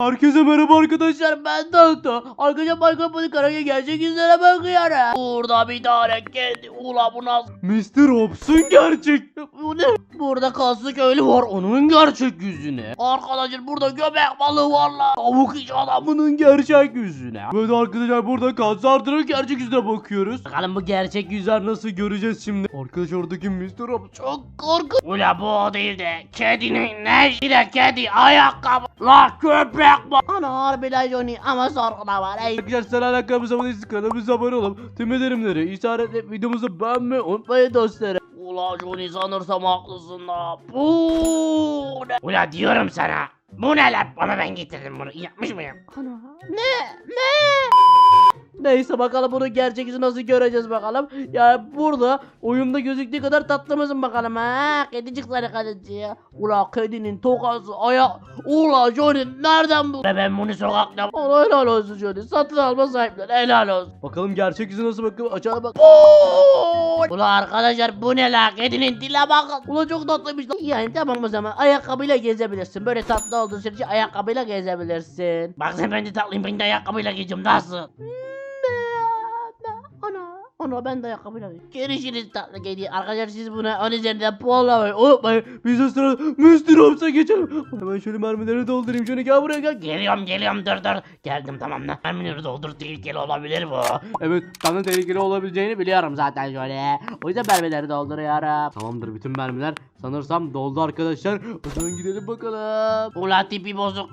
Herkese merhaba arkadaşlar ben Doktor. Arkadaşlar Michael Panikara'ya gerçek yüzlere bakıyorum. Burada bir tane kedi. Ula bu nasıl? Mr. Hobbs'un gerçek. Bu ne? Burada kaslı köylü var onun gerçek yüzüne. Arkadaşlar burada göbek balığı var la. Tavuk iş adamının gerçek yüzüne. Böyle arkadaşlar burada kaslı artırın gerçek yüzüne bakıyoruz. Bakalım bu gerçek yüzler nasıl göreceğiz şimdi. Arkadaşlar oradaki Mr. Hobbs çok korkunç. Ula bu o değil de kedinin ne? Bir de kedi ayakkabı. La köpek bu. Ana harbiden Johnny ama sorguna var. Ey. Arkadaşlar sen alakamıza abone değilsiniz kanalımıza abone olun. Tüm ederimleri işaretle videomuzu beğenmeyi unutmayın dostlarım. Ula Johnny sanırsam haklısın da. Bu ne? Ula diyorum sana. Bu ne lan? Ama ben getirdim bunu. Yapmış mıyım? Ana. Ne? Ne? Neyse bakalım bunu gerçek yüzü nasıl göreceğiz bakalım. Ya burada oyunda gözüktüğü kadar tatlı mısın bakalım ha? Kedicik sana kadıcı. Ula kedinin tokası ayak. Ula Johnny nereden bu? Ben bunu sokakta... Allah helal olsun Johnny. Satın alma sahipleri helal olsun. Bakalım gerçek yüzü nasıl bakalım. Açalım bak. Ula arkadaşlar bu ne la? Kedinin dile bakın. Ula çok tatlıymış lan. Yani tamam o zaman ayakkabıyla gezebilirsin. Böyle tatlı olduğu sürece ayakkabıyla gezebilirsin. Bak sen ben de tatlıyım. Ben de ayakkabıyla giyeceğim. Nasıl? Ana. Ana ben de ayakkabıyla Görüşürüz tatlı kedi. Arkadaşlar siz buna 10 üzerinden puanlamayı unutmayın. Biz de sıra Mr. Hobbs'a geçelim. Hemen şöyle mermileri doldurayım. Şöyle gel buraya gel. Geliyorum geliyorum dur dur. Geldim tamam lan. Minörü doldur tehlikeli olabilir bu. Evet sana tehlikeli olabileceğini biliyorum zaten şöyle. O yüzden mermileri dolduruyorum. Tamamdır bütün mermiler sanırsam doldu arkadaşlar. O zaman gidelim bakalım. Ula tipi bozuk.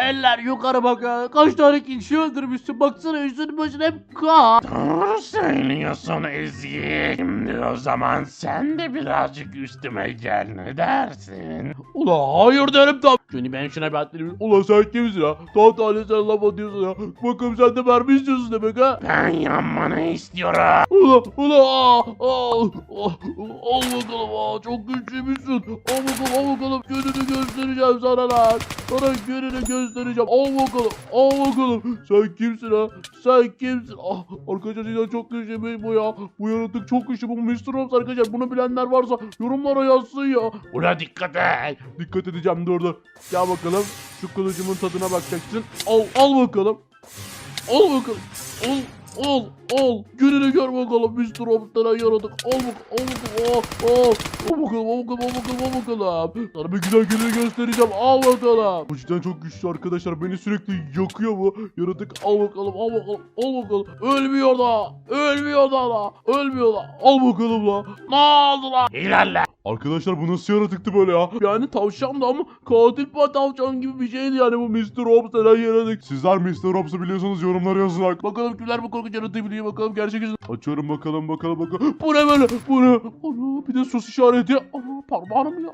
Eller yukarı bak ya. Kaç tane kişi öldürmüşsün. Baksana üstünün başına hep kan. Doğru söylüyorsun Ezgi. Şimdi o zaman sen de birazcık üstüme gel ne dersin? Ula hayır derim tabi. Johnny ben şuna bir atlayayım. Ula sen kimsin ya? Daha tane sen laf atıyorsun ya. Bakalım sen de mermi istiyorsun demek ha. Ben yanmanı istiyorum. Ula aa, aa, al bakalım aa, çok güçlüymüşsün. Al bakalım al bakalım gününü göstereceğim sana lan. Sana gününü göstereceğim. Al bakalım al bakalım. Sen kimsin ha? Sen kimsin? Ah, arkadaşlar ya çok güçlüymüş bu ya. Bu yaratık çok güçlü bu Mr. Hobbs arkadaşlar. Bunu bilenler varsa yorumlara yazsın ya. Ula dikkat et. Dikkat edeceğim dur dur. Gel bakalım. Şu kılıcımın tadına bakacaksın. Al al bakalım. Al bakalım. Al al al. Gününü gör bakalım Mr. Hobbs'tan yaratık. Al bak al bakalım. Al al. Al bakalım al bakalım al bakalım al bakalım. Sana bir güzel gününü göstereceğim. Al bakalım. Bu cidden çok güçlü arkadaşlar. Beni sürekli yakıyor bu yaratık. Al bakalım al bakalım al bakalım. Ölmüyor da. Ölmüyor da la. Ölmüyor da. Al bakalım la. Ne oldu la? İlerle. Arkadaşlar bu nasıl yaratıktı böyle ya? Yani tavşan da ama katil pa tavşan gibi bir şeydi yani bu Mr. Hobbs denen yaratık. Sizler Mr. Hobbs'ı biliyorsanız yorumlara yazın. bak. Bakalım kimler bu korkunç yaratığı biliyor bakalım gerçek yüzünü. Açıyorum bakalım bakalım bakalım. Bu ne böyle? Bu ne? Ana bir de sus işareti. Ana parmağım ya.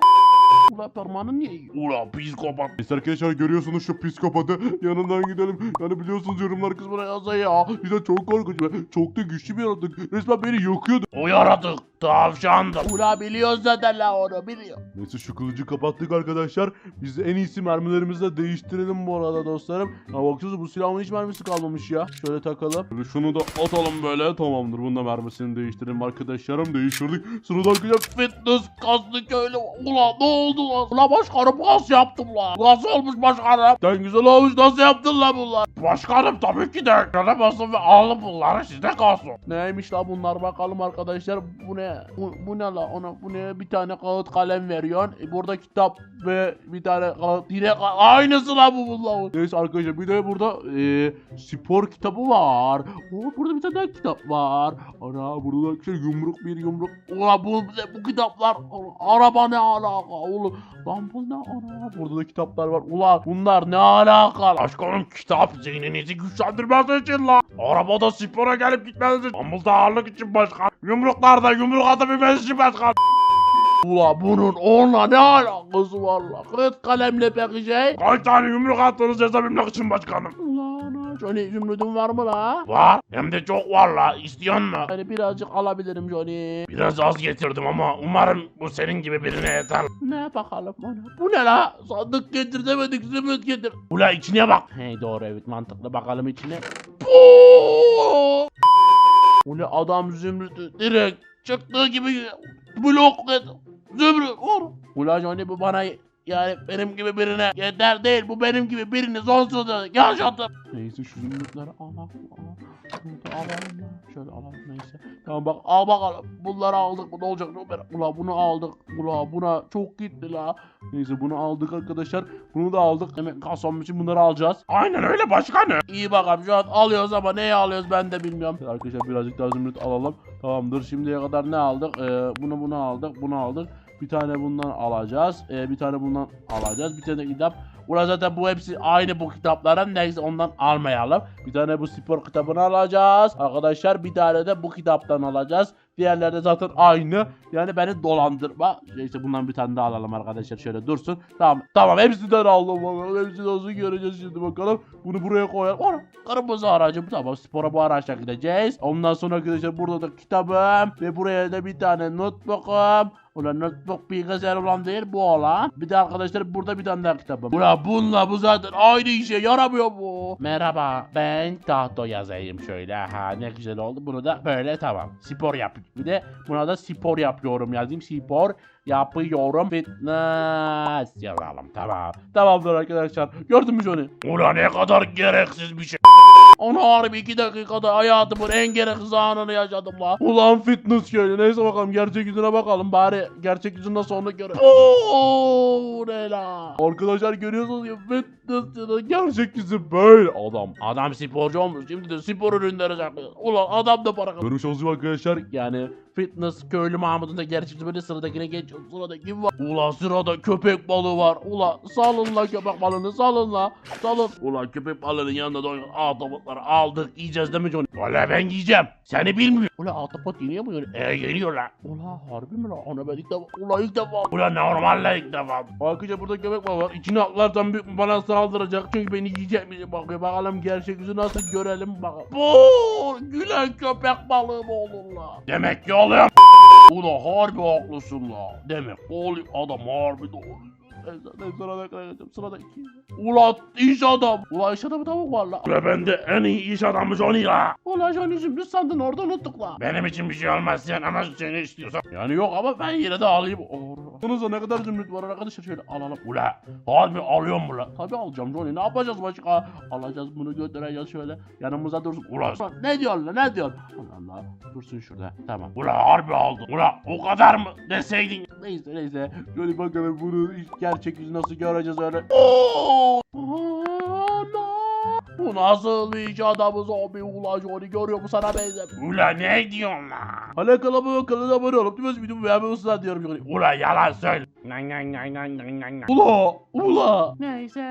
Ulan parmağını niye yiyor? Ula psikopat. Neyse arkadaşlar görüyorsunuz şu psikopatı yanından gidelim. Yani biliyorsunuz yorumlar kısmına yazın ya. Bize çok korkunç ve çok da güçlü bir yaratık. Resmen beni yakıyordu. O yaratık tavşandı. Ula biliyoruz zaten la onu biliyor. Neyse şu kılıcı kapattık arkadaşlar. Biz en iyisi mermilerimizi de değiştirelim bu arada dostlarım. Ya baksanıza bu silahın hiç mermisi kalmamış ya. Şöyle takalım. Böyle şunu da atalım böyle. Tamamdır. Bunun da mermisini değiştirelim arkadaşlarım. Değiştirdik. Sırada arkadaşlar Fitness kaslı köylü. Ula ne oldu lan? Ula başkanım kas yaptım lan. Nasıl olmuş başkanım? Sen güzel olmuş nasıl yaptın lan bunlar? Başkanım tabii ki de basın ve alın bunları sizde kalsın. Neymiş la bunlar bakalım arkadaşlar. Bu ne? Bu, bu ne la? Ona bu ne? Bir tane kağıt kalem veriyorsun. E, burada kitap ve bir tane kağıt. Yine aynısı la bu bunlar. Neyse arkadaşlar bir de burada e, spor kitabı var. Oo, burada bir tane daha kitap var. Ana burada da arkadaşlar yumruk bir yumruk. Ulan bu, bu kitaplar. Araba ne alaka oğlum? Lan bu ne ana? Burada da kitaplar var. Ulan bunlar ne alaka? Başkanım kitap zihninizi güçlendirmesi için la. Arabada spora gelip gitmeniz için. Ambulda ağırlık için başkan. Yumruklarda yumruk atabilmeniz için başkan. Ula bunun onunla ne alakası var la? Kırık kalemle peki şey? Kaç tane yumruk attınız cezabilmek için başkanım. Ulan Johnny zümrüdün var mı la? Var. Hem de çok var la. İstiyor mu? Hani birazcık alabilirim Johnny. Biraz az getirdim ama umarım bu senin gibi birine yeter. Ne bakalım ana. Bu ne la? Sandık getir demedik zümrüt getir. Ula içine bak. Hey doğru evet mantıklı bakalım içine. Bu ne adam zümrütü direkt çıktığı gibi blok et. Zümrüt vur. Ula Johnny bu bana Yani benim gibi birine yeter değil. Bu benim gibi birini sonsuza yaşatır. Neyse şu zümrütleri al al al. Şunu da alalım ya. Şöyle alalım neyse. Tamam bak al bakalım. Bunları aldık. Bu ne olacak? Ula bunu aldık. Ula buna çok gitti la. Neyse bunu aldık arkadaşlar. Bunu da aldık. Demek kasam için bunları alacağız. Aynen öyle başkanım. İyi bakalım şu an alıyoruz ama neye alıyoruz ben de bilmiyorum. Arkadaşlar birazcık daha zümrüt alalım. Tamamdır. Şimdiye kadar ne aldık? Ee, bunu bunu aldık. Bunu aldık. Bir tane bundan alacağız. Ee, bir tane bundan alacağız. Bir tane kitap. Ulan zaten bu hepsi aynı bu kitapların. Neyse ondan almayalım. Bir tane bu spor kitabını alacağız. Arkadaşlar bir tane de bu kitaptan alacağız. Diğerleri de zaten aynı. Yani beni dolandırma. Neyse bundan bir tane daha alalım arkadaşlar. Şöyle dursun. Tamam. Tamam hepsinden aldım bakalım. Hepsini nasıl göreceğiz şimdi bakalım. Bunu buraya koyalım. Ana, kırmızı aracım. Tamam spora bu araçla gideceğiz. Ondan sonra arkadaşlar burada da kitabım. Ve buraya da bir tane notebook'um. Ulan notebook bilgisayar olan değil bu olan. Bir de arkadaşlar burada bir tane daha kitabım. Ulan bununla bu zaten aynı işe yaramıyor bu. Merhaba ben tahto yazayım şöyle. Ha ne güzel oldu. Bunu da böyle tamam. Spor yap. Bir de buna da spor yapıyorum yazayım. Spor yapıyorum. Fitness yazalım. Tamam. Tamamdır arkadaşlar. Gördün mü Johnny? Ulan ne kadar gereksiz bir şey. Onu harbi 2 dakikada hayatımın en gereksiz anını yaşadım la. Ulan fitness köylü. Neyse bakalım gerçek yüzüne bakalım. Bari gerçek yüzünü nasıl onu göre. Oo ne la? Arkadaşlar görüyorsunuz ya fitnessçının gerçek yüzü böyle adam. Adam sporcu olmuş şimdi de spor ürünleri saklıyor. Ulan adam da para kazanıyor. Görmüş olsun arkadaşlar. Yani fitness köylü Mahmut'un da gerçekçi böyle sıradakine geçiyor. Sırada kim var? Ula sırada köpek balığı var. Ula salın la köpek balığını salın la. Salın. Ula köpek balığının yanında da ahtapotları aldık. Yiyeceğiz değil mi Johnny? Valla ben yiyeceğim. Seni bilmiyorum. Ula ahtapot yeniyor mu Johnny? E yeniyor lan. Ula harbi mi la? Ana ben ilk defa. Ula ilk defa. Ulan normalle ilk defa. Arkadaşlar burada köpek var. İçine atlarsam büyük bana saldıracak. Çünkü beni yiyecek mi bakıyor. Bakalım gerçek yüzü nasıl görelim bakalım. Bu gülen köpek balığı mı olur la? Demek ki oluyor. Ula harbi haklısın la. Demek oluyor adam harbi doğru. Neyse sırada geçeceğim. Sırada iki. Ula iş adam. Ula iş adamı tavuk var la. Ulan ben de en iyi iş adamı Johnny la. Ula Johnny'cim biz sandın orada unuttuk la. Benim için bir şey olmaz sen ama seni istiyorsan. Yani yok ama ben yine de alayım. Bununuzda ne kadar zümrüt var arkadaşlar şöyle alalım. Ula harbi alıyor mu la? Tabii alacağım Johnny ne yapacağız başka? Alacağız bunu götüreceğiz şöyle yanımıza dursun. Ulan ne diyorsun lan ne diyorsun? Allah Allah dursun şurada tamam. Ula harbi aldın. Ula o kadar mı deseydin. Neyse neyse. Şöyle bakalım bunu gerçek yüzü nasıl göreceğiz öyle. Oo! Bu nasıl iş adamı zombi ula Johnny görüyor mu sana benzemiyor. Ula ne diyorsun la? Hala kanalıma kanala abone olup tüm videomu beğenmeyi diyorum Johnny. Ula yalan söyle. Nay nay nay nay nay nay nay. Ula ula. Neyse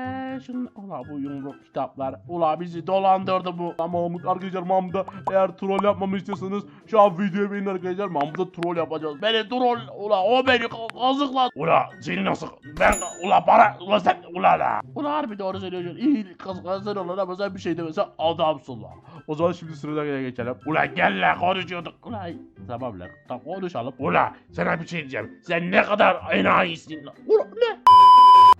şimdi ula bu yumruk kitaplar ula bizi dolandırdı bu. Ama Mahmut arkadaşlar Mahmut'a eğer troll yapmamı istiyorsanız şu an videoyu beğenin arkadaşlar. Mahmut'a troll yapacağız. Beni troll ula o beni ka- kazıkladı. Ula seni nasıl ben ula para ula sen ula la. Ula harbi doğru söylüyorsun. İyi kazıklansın olur ama sen bir şey demesen adamsın la. O zaman şimdi sıradakine geçelim. Ula gel la konuşuyorduk. Ula tamam lan tamam konuşalım. Ula sana bir şey diyeceğim. Sen ne kadar enayisin la. Ula ne?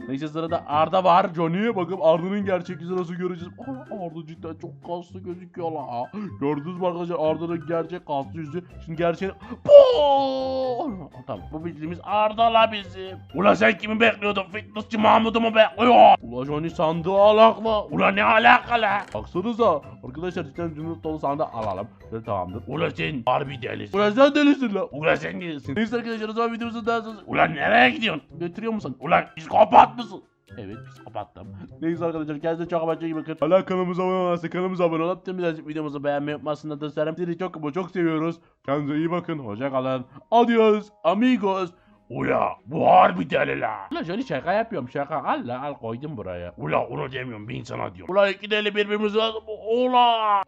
Neyse sırada Arda var. Johnny'ye bakıp Arda'nın gerçek yüzü nasıl göreceğiz. Aa, Arda cidden çok kaslı gözüküyor la. Gördünüz mü arkadaşlar Arda'nın gerçek kaslı yüzü. Şimdi gerçeğini... Oo! Tamam bu bildiğimiz Arda la bizim. Ula sen kimi bekliyordun? Fitnessçi Mahmut'u mu bekliyor? Ula Johnny sandığı alakla. Ula ne alaka la? Baksanıza. Arkadaşlar cidden zümrüt dolu sandığı alalım. Şöyle tamamdır. Ula sen harbi delisin. Ula sen delisin la. Ula sen delisin. Neyse arkadaşlar o zaman videomuzu daha sonra... Ula nereye gidiyorsun? Götürüyor musun? Ula psikopat mısın? Evet psikopattım. Neyse arkadaşlar kendinize çok abone iyi bakın. Hala kanalımıza abone olmazsa kanalımıza abone olup tüm videomuzu beğenmeyi unutmasın da dostlarım. Sizi çok ama çok seviyoruz. Kendinize iyi bakın. Hoşça kalın. Adios amigos. Ula bu harbi deli la. Ula Johnny şaka yapıyorum şaka. Al la al koydum buraya. Ula onu demiyorum ben sana diyorum. Ula iki deli birbirimizi Ula.